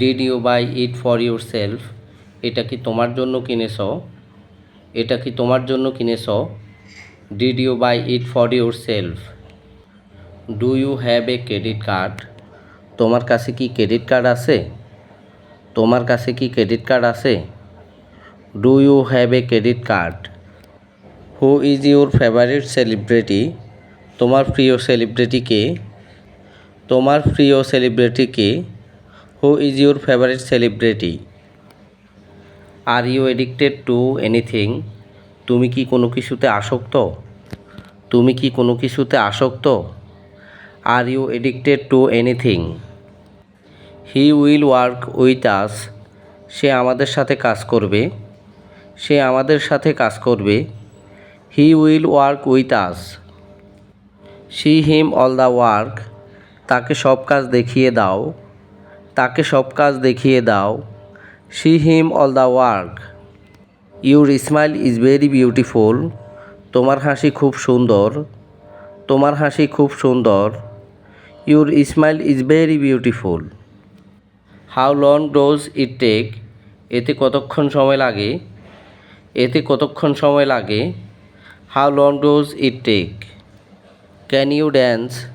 Did you buy it for yourself এটা কি তোমার জন্য কিনেছ? এটা কি তোমার জন্য কিনেছ? Did you buy it for yourself do you have a credit card তোমার কাছে কি ক্রেডিট কার্ড আছে? তোমার কাছে কি ক্রেডিট কার্ড আছে? Do you have a credit card who is your favourite celebrity তোমার প্রিয় সেলিব্রিটি কে? তোমার প্রিয় celebrity K? Who is your favourite celebrity are you addicted to anything তুমি কি কোনো কিছুতে আসক্ত? তুমি কি কোনো কিছুতে আসক্ত? Are you addicted to anything he will work with us সে আমাদের সাথে কাজ করবে। সে আমাদের সাথে কাজ করবে। He will work with us see him all the work তাকে সব কাজ দেখিয়ে দাও। তাকে সব কাজ দেখিয়ে দাও। See him all the work. Your smile is very beautiful. তোমার হাসি খুব সুন্দর। তোমার হাসি খুব সুন্দর। Your smile is very beautiful. How long does it take? এতে কতক্ষণ সময় লাগে? এতে কতক্ষণ সময় লাগে? How long does it take? Can you dance?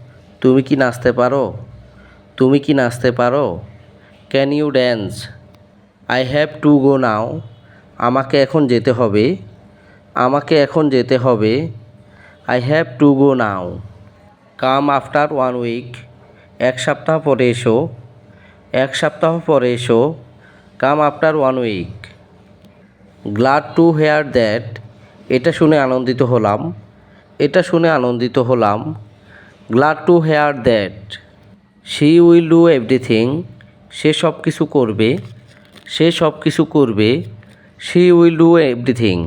তুমি কি নাচতে পারো? তুমি কি নাচতে পারো? Can you dance I have to go now আমাকে এখন যেতে হবে। আমাকে এখন যেতে হবে। I have to go now come after one week এক সপ্তাহ পরে এসো। এক সপ্তাহ পরে এসো। Come after one week glad to hear that এটা শুনে আনন্দিত হলাম। এটা শুনে আনন্দিত হলাম। Glad to hear that she will do everything সে সব কিছু করবে, সে সব কিছু করবে she will do everything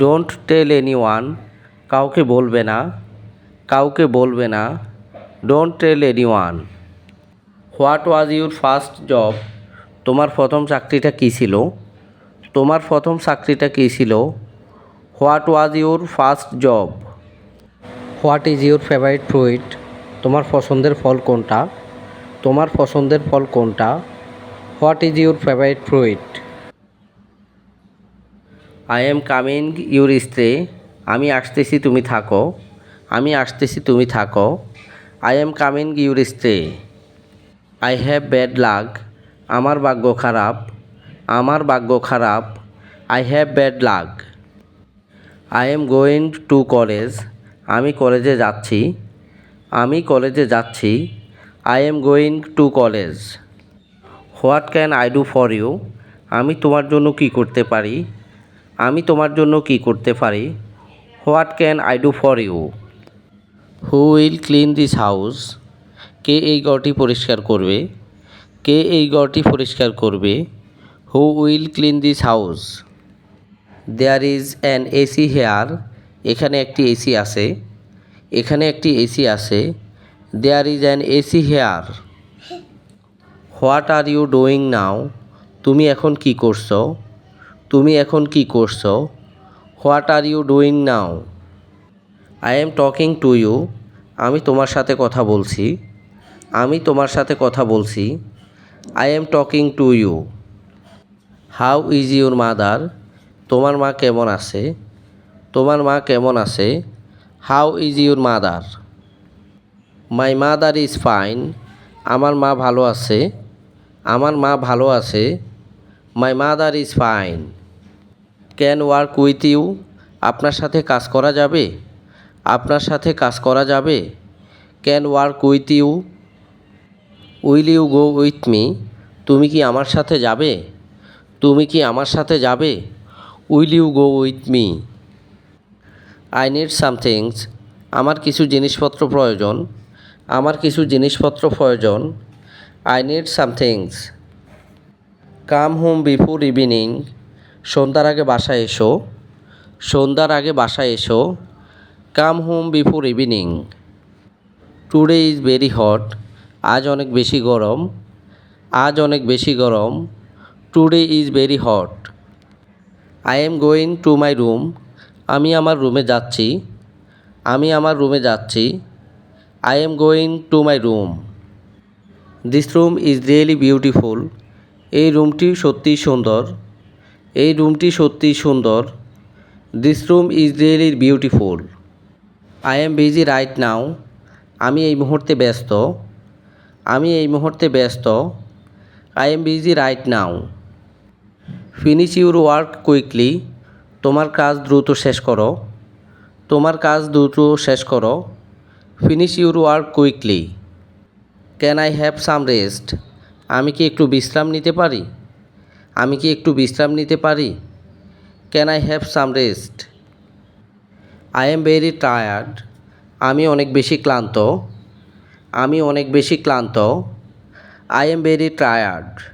don't tell anyone কাউকে বলবে না, কাউকে বলবে না। Don't tell anyone what was your first job তোমার প্রথম চাকরিটা কী ছিল? তোমার প্রথম চাকরিটা কী ছিল? What was your first job what is your favourite fruit তোমার পছন্দের ফল কোনটা? তোমার পছন্দের ফল কোনটা? What is your favourite fruit I am coming your stay আমি আসতেছি, তুমি থাকো। আমি আসতেছি, তুমি থাকো। I am coming your stay I have bad luck আমার ভাগ্য খারাপ। আমার ভাগ্য খারাপ। I have bad luck I am going to college আমি কলেজে যাচ্ছি। আমি কলেজে যাচ্ছি। I am going to college what can I do for you আমি তোমার জন্য কি করতে পারি? আমি তোমার জন্য কি করতে পারি? What can I do for you who will clean this house কে এই ঘরটি পরিষ্কার করবে? কে এই ঘরটি পরিষ্কার করবে? Who will clean this house there is an AC here এখানে একটি এসি আছে। এখানে একটি এসি আছে। There is an AC here what are you doing now তুমি এখন কি করছ? তুমি এখন কি করছ? What are you doing now I am talking to you আমি তোমার সাথে কথা বলছি। আমি তোমার সাথে কথা বলছি। I am talking to you how is your mother তোমার মা কেমন আছে? তোমার মা কেমন আছে? How is your mother my mother is fine আমার মা ভালো আছে। আমার মা ভালো আছে। My mother is fine can work with you আপনার সাথে কাজ করা যাবে? আপনার সাথে কাজ করা যাবে? Can work with you will you go with me তুমি কি আমার সাথে যাবে? তুমি কি আমার সাথে যাবে? Will you go with me I need somethings আমার কিছু জিনিসপত্র প্রয়োজন। আমার কিছু জিনিসপত্র প্রয়োজন। I need somethings come home before evening সন্ধ্যার আগে বাসায় এসো। সন্ধ্যার আগে বাসায় এসো। Come home before evening today is very hot আজ অনেক বেশি গরম। আজ অনেক বেশি গরম। Today is very hot I am going to my room আমি আমার রুমে যাচ্ছি। আমি আমার রুমে যাচ্ছি। I am going to my room this room is really beautiful এই রুমটি সত্যিই সুন্দর। এই রুমটি সত্যিই সুন্দর। This room is really beautiful I am busy right now আমি এই মুহূর্তে ব্যস্ত। আমি এই মুহূর্তে ব্যস্ত। I am busy right now finish your work quickly তোমার কাজ দ্রুত শেষ করো। তোমার কাজ দ্রুত শেষ করো। Finish your work quickly can I have some rest আমি কি একটু বিশ্রাম নিতে পারি? আমি কি একটু বিশ্রাম নিতে পারি? Can I have some rest I am very tired আমি অনেক বেশি ক্লান্ত। আমি অনেক বেশি ক্লান্ত। I am very tired